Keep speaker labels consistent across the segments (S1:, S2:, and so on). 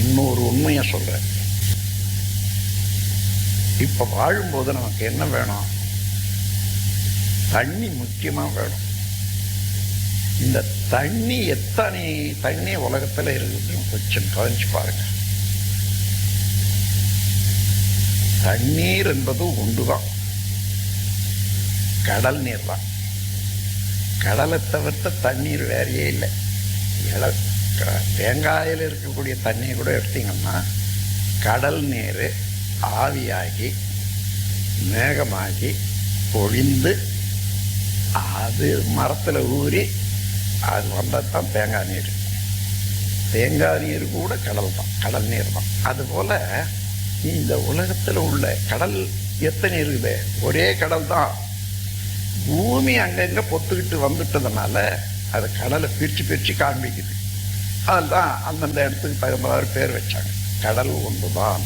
S1: இன்னொரு உண்மையை சொல்கிறேன் இப்ப வாழும்போது நமக்கு என்ன வேணும்? தண்ணி முக்கியமா வேணும். இந்த தண்ணி எத்தனை தண்ணி உலகத்துல இருக்குதுன்னு கொஞ்சம் கவனிச்சு பாருங்க. தண்ணீர் என்பது ஒன்றுதான் கடல் நீர் தான் கடலை தவிர்த்த தண்ணீர் வேறையே இல்லை. இல- தேங்காயில் இருக்கக்கூடிய தண்ணியை கூட எடுத்தீங்கன்னா கடல் நீர் ஆவியாகி மேகமாகி பொழிந்து அது மரத்தில் ஊறி அது வந்தால் தான் தேங்காய் நீர். தேங்காய் நீர் கூட கடல் தான் கடல் நீர் தான். அதுபோல் இந்த உலகத்தில் உள்ள கடல் எத்தனை இருக்குது? ஒரே கடல் தான். பூமி அங்கங்க பொத்துக்கிட்டு வந்துட்டதுனால அது கடலை பிரிச்சு பிரிச்சு காண்பிக்குது. அதுதான் அந்தந்த இடத்துக்கு தகுந்த பேர் வச்சாங்க. கடல் ஒன்றுதான்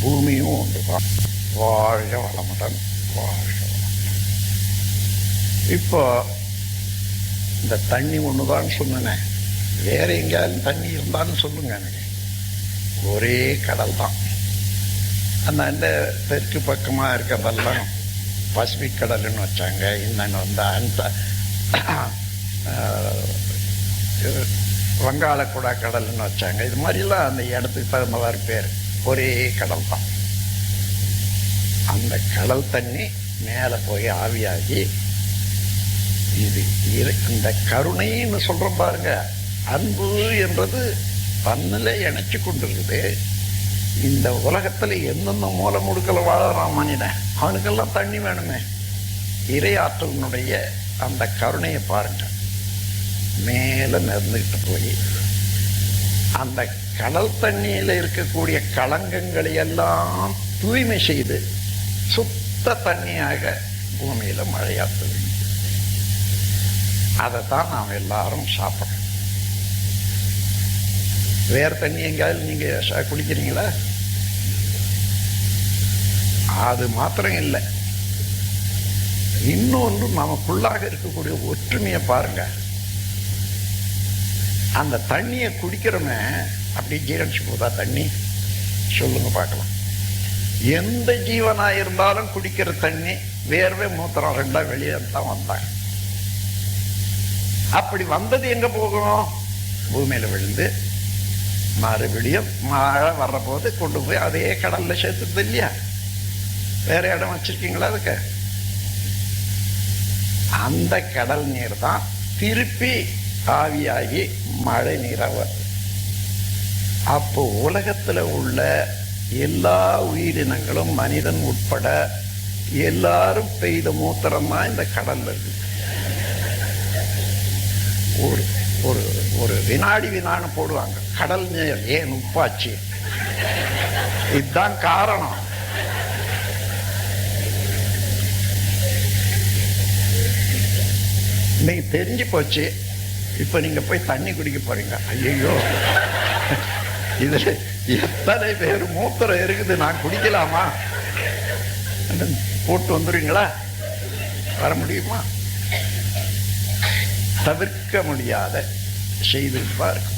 S1: பூமியும் ஒன்றுதான். வாழ்க வளமுடன் வாழ்க வளமுடன். இப்போ இந்த தண்ணி ஒண்ணுதான் சொன்னேனே. வேற எங்கேயாலும் தண்ணி இருந்தாலும் சொல்லுங்க எனக்கு. ஒரே கடல் தான் அந்த அந்த தெற்கு பக்கமாக இருக்கிறதெல்லாம் பசிபிக் கடல்னு வச்சாங்க. இன்னொன்று வந்து அந்த வங்காளக்குடா கடல்னு வச்சாங்க. இது மாதிரிலாம் அந்த இடத்துக்கு தகுந்த மாதிரி பேர். ஒரே கடல் தான். அந்த கடல் தண்ணி மேலே போய் ஆவியாகி இது இரு- இந்த கருணைன்னு சொல்றோம் பாருங்க. அன்பு என்றது தன்னில் இணைச்சு கொண்டிருக்குது. இந்த உலகத்துல எந்தெந்த மூல முடுக்கல வாழறான் மனிதன்? அவனுக்கெல்லாம் தண்ணி வேணுமே. இறை ஆற்றலினுடைய அந்த கருணையை பாருங்க. மேலே நடந்துக்கிட்டு போய் அந்த கடல் தண்ணியில் இருக்கக்கூடிய களங்கங்களை எல்லாம் தூய்மை செய்து சுத்த தண்ணியாக பூமியில வேண்டும் அதை தான் நாம் எல்லாரும் சாப்பிட்றோம் வேறு தண்ணி எங்கேயாவது நீங்க குடிக்கிறீங்களா? அது மாத்திரம் இல்லை. இன்னொன்று நமக்குள்ளாக இருக்கக்கூடிய ஒற்றுமையை பாருங்க. அந்த தண்ணியை குடிக்கிறோமே அப்படி ஜீரணிச்சு போதா தண்ணி? சொல்லுங்க பார்க்கலாம். எந்த ஜீவனாக இருந்தாலும் குடிக்கிற தண்ணி வேர்வை மூத்திரம் ரெண்டா வெளியே தான் வந்தாங்க. அப்படி வந்தது எங்க போகணும்? பூமியில விழுந்து மறுபடியும் மழை வர்ற போது கொண்டு போய் அதே கடல்ல சேர்த்துது இல்லையா? வேற இடம் வச்சிருக்கீங்களா அதுக்கு? அந்த கடல் நீர் தான் திருப்பி ஆவியாகி மழை நீரவ வருது அப்போ உலகத்துல உள்ள எல்லா உயிரினங்களும் மனிதன் உட்பட எல்லாரும் பெய்த மூத்திரமாக இந்த கடல் இருக்கு ஒரு ஒரு ஒரு வினாடி வினான்னு போடுவாங்க. கடல் நீர் ஏன் உப்பாச்சு? இதுதான் காரணம். இன்னைக்கு தெரிஞ்சு போச்சு. இப்ப நீங்க போய் தண்ணி குடிக்க போறீங்க. ஐயோ இதில் எத்தனை பேர் மூத்திரம் இருக்குது? நான் குடிக்கலாமா? போட்டு வந்துடுவீங்களா வர முடியுமா? தவிர்க்க முடியாத செய்திருப்பார்கள்